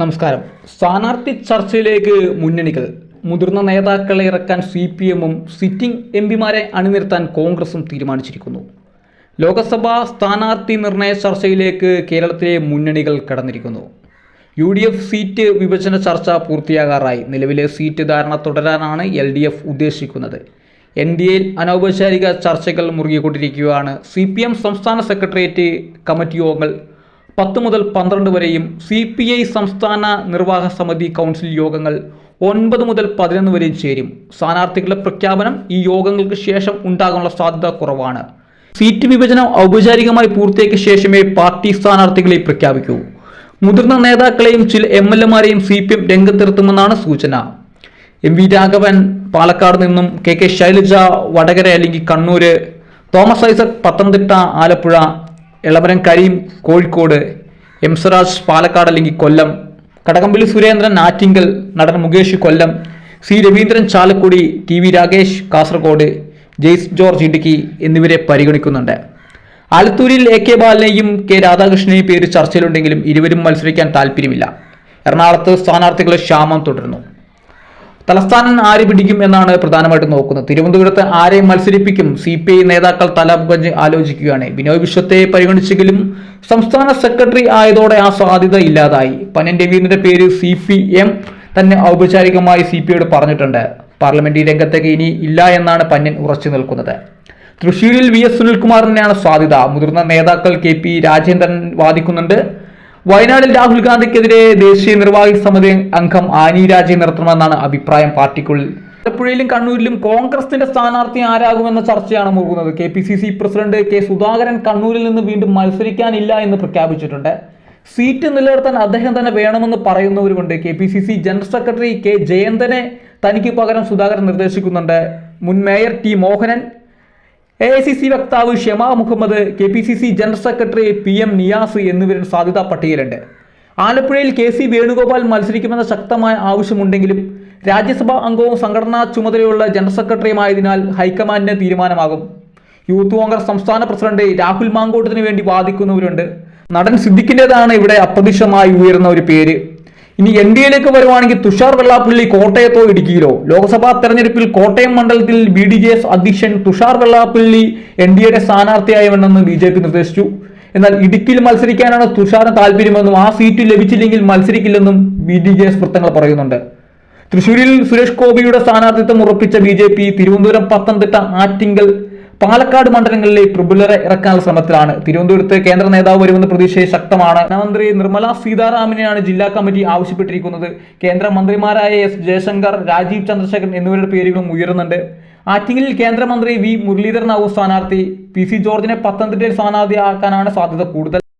നമസ്കാരം. സ്ഥാനാർത്ഥി ചർച്ചയിലേക്ക് മുന്നണികൾ. മുതിർന്ന നേതാക്കളെ ഇറക്കാൻ സി പി എമ്മും സിറ്റിംഗ് എം പിമാരെ അണിനിർത്താൻ കോൺഗ്രസും തീരുമാനിച്ചിരിക്കുന്നു. ലോക്സഭാ സ്ഥാനാർത്ഥി നിർണയ ചർച്ചയിലേക്ക് കേരളത്തിലെ മുന്നണികൾ കടന്നിരിക്കുന്നു. യു ഡി എഫ് സീറ്റ് വിഭജന ചർച്ച പൂർത്തിയാകാറായി. നിലവിലെ സീറ്റ് ധാരണ തുടരാനാണ് എൽ ഡി എഫ് ഉദ്ദേശിക്കുന്നത്. എൻ ഡി എയിൽ അനൗപചാരിക ചർച്ചകൾ മുറുകിക്കൊണ്ടിരിക്കുകയാണ്. സി പി എം സംസ്ഥാന സെക്രട്ടേറിയറ്റ് കമ്മിറ്റി യോഗങ്ങൾ പത്ത് മുതൽ പന്ത്രണ്ട് വരെയും സി പി ഐ സംസ്ഥാന നിർവാഹക സമിതി കൗൺസിൽ യോഗങ്ങൾ ഒൻപത് മുതൽ പതിനൊന്ന് വരെയും ചേരും. സ്ഥാനാർത്ഥികളുടെ പ്രഖ്യാപനം ഈ യോഗങ്ങൾക്ക് ശേഷം ഉണ്ടാകാനുള്ള സാധ്യത കുറവാണ്. സീറ്റ് വിഭജനം ഔപചാരികമായി പൂർത്തിയാക്കിയ ശേഷമേ പാർട്ടി സ്ഥാനാർത്ഥികളെ പ്രഖ്യാപിക്കൂ. മുതിർന്ന നേതാക്കളെയും ചില എം എൽ എമാരെയും സി പി എം രംഗത്തിറത്തുമെന്നാണ് സൂചന. എം വി രാഘവൻ പാലക്കാട് നിന്നും കെ കെ ശൈലജ വടകര അല്ലെങ്കിൽ കണ്ണൂര് തോമസ് ഐസക് പത്തനംതിട്ട ആലപ്പുഴ എളമരം കരീം കോഴിക്കോട് എം സ്വരാജ് പാലക്കാട് അല്ലെങ്കിൽ കൊല്ലം കടകംപള്ളി സുരേന്ദ്രൻ ആറ്റിങ്കൽ നടൻ Mukesh Kollam C Raveendran Chalakudy T V Rakesh Kasaragod Joice George Idukki എന്നിവരെ പരിഗണിക്കുന്നുണ്ട്. ആലത്തൂരിൽ എ കെ ബാലനെയും കെ രാധാകൃഷ്ണനെയും പേര് ചർച്ചയിലുണ്ടെങ്കിലും ഇരുവരും മത്സരിക്കാൻ താല്പര്യമില്ല എറണാകുളത്ത് സ്ഥാനാർത്ഥികളുടെ ക്ഷാമം തുടരുന്നു. തലസ്ഥാനം ആര് പിടിക്കും എന്നാണ് പ്രധാനമായിട്ടും നോക്കുന്നത്. തിരുവനന്തപുരത്ത് ആരെ മത്സരിപ്പിക്കും? സി പി ഐ നേതാക്കൾ തലപുകഞ്ഞ് ആലോചിക്കുകയാണ്. ബിനോയ് വിശ്വത്തെ പരിഗണിച്ചെങ്കിലും സംസ്ഥാന സെക്രട്ടറി ആയതോടെ ആ സാധ്യത ഇല്ലാതായി. പനൻ രവീന്ദ്രന്റെ പേര് സി പി എം തന്നെ ഔപചാരികമായി സി പി ഐയോട് പറഞ്ഞിട്ടുണ്ട്. പാർലമെന്ററി രംഗത്തേക്ക് ഇനി ഇല്ല എന്നാണ് പന്നൻ ഉറച്ചു നിൽക്കുന്നത്. തൃശ്ശൂരിൽ വി എസ് സുനിൽകുമാറിനെയാണ് സാധ്യത. മുതിർന്ന നേതാക്കൾ കെ പി രാജേന്ദ്രൻ വാദിക്കുന്നുണ്ട്. വയനാട്ടിൽ രാഹുൽ ഗാന്ധിക്കെതിരെ ദേശീയ നിർവാഹക സമിതി അംഗം ആനി രാജയെ നിർത്തണമെന്നാണ് അഭിപ്രായം പാർട്ടിക്കുള്ളിൽ. ആലപ്പുഴയിലും കണ്ണൂരിലും കോൺഗ്രസിന്റെ സ്ഥാനാർത്ഥി ആരാകുമെന്ന ചർച്ചയാണ് മുറുകുന്നത്. K P C C president K Sudhakaran കണ്ണൂരിൽ നിന്ന് വീണ്ടും മത്സരിക്കാനില്ല എന്ന് പ്രഖ്യാപിച്ചിട്ടുണ്ട്. സീറ്റ് നിലനിർത്താൻ അദ്ദേഹം തന്നെ വേണമെന്ന് പറയുന്നവരുമുണ്ട്. K P C C general secretary K ജയന്തനെ തനിക്ക് പകരം സുധാകരൻ നിർദ്ദേശിക്കുന്നുണ്ട്. മുൻ mayor T Mohanan A I C C വക്താവ് Shema Muhammad K P C C general secretary P M Niyas എന്നിവരും സാധ്യതാ പട്ടികയിലുണ്ട്. ആലപ്പുഴയിൽ കെ സി വേണുഗോപാൽ മത്സരിക്കുമെന്ന ശക്തമായ ആവശ്യമുണ്ടെങ്കിലും രാജ്യസഭാ അംഗവും സംഘടനാ ചുമതലയുള്ള ജനറൽ സെക്രട്ടറിയുമായതിനാൽ ഹൈക്കമാൻഡിന് തീരുമാനമാകും. യൂത്ത് കോൺഗ്രസ് സംസ്ഥാന പ്രസിഡന്റ് രാഹുൽ മാങ്കോട്ടത്തിന് വേണ്ടി വാദിക്കുന്നവരുണ്ട്. നടൻ സിദ്ദിഖിന്റെതാണ് ഇവിടെ അപ്രതീക്ഷിതമായി ഉയർന്ന ഒരു പേര്. ഇനി എൻ ഡി എയിലേക്ക് വരുവാണെങ്കിൽ തുഷാർ വെള്ളാപ്പള്ളി കോട്ടയത്തോ ഇടുക്കിയിലോ? ലോക്സഭാ തെരഞ്ഞെടുപ്പിൽ കോട്ടയം മണ്ഡലത്തിൽ ബി ഡി ജെ എസ് അധ്യക്ഷൻ തുഷാർ വെള്ളാപ്പള്ളി എൻ ഡി എയുടെ സ്ഥാനാർത്ഥിയായി വേണമെന്ന് ബി ജെ പി നിർദ്ദേശിച്ചു. എന്നാൽ ഇടുക്കിയിൽ മത്സരിക്കാനാണ് തുഷാറിന് താല്പര്യമെന്നും ആ സീറ്റ് ലഭിച്ചില്ലെങ്കിൽ മത്സരിക്കില്ലെന്നും ബി ഡി ജെ എസ് വൃത്തങ്ങൾ പറയുന്നുണ്ട്. തൃശൂരിൽ സുരേഷ് ഗോപിയുടെ സ്ഥാനാർത്ഥിത്വം ഉറപ്പിച്ച B J P Thiruvananthapuram Pathanamthitta Attingal Palakkad മണ്ഡലങ്ങളിലെ പ്രബുലരെ ഇറക്കാനുള്ള ശ്രമത്തിലാണ്. തിരുവനന്തപുരത്ത് കേന്ദ്ര നേതാവ് വരുമെന്ന പ്രതീക്ഷ ശക്തമാണ്. ധനമന്ത്രി നിർമ്മല സീതാരാമനെയാണ് ജില്ലാ കമ്മിറ്റി ആവശ്യപ്പെട്ടിരിക്കുന്നത്. കേന്ദ്ര മന്ത്രിമാരായ എസ് ജയശങ്കർ രാജീവ് ചന്ദ്രശേഖരൻ എന്നിവരുടെ പേരുകളും ഉയരുന്നുണ്ട്. ആറ്റിങ്ങലിൽ കേന്ദ്രമന്ത്രി വി മുരളീധരനാവും സ്ഥാനാർത്ഥി. പി സി ജോർജിനെ പത്തനംതിട്ടയിൽ സ്ഥാനാർത്ഥിയാക്കാനാണ് സാധ്യത കൂടുതൽ.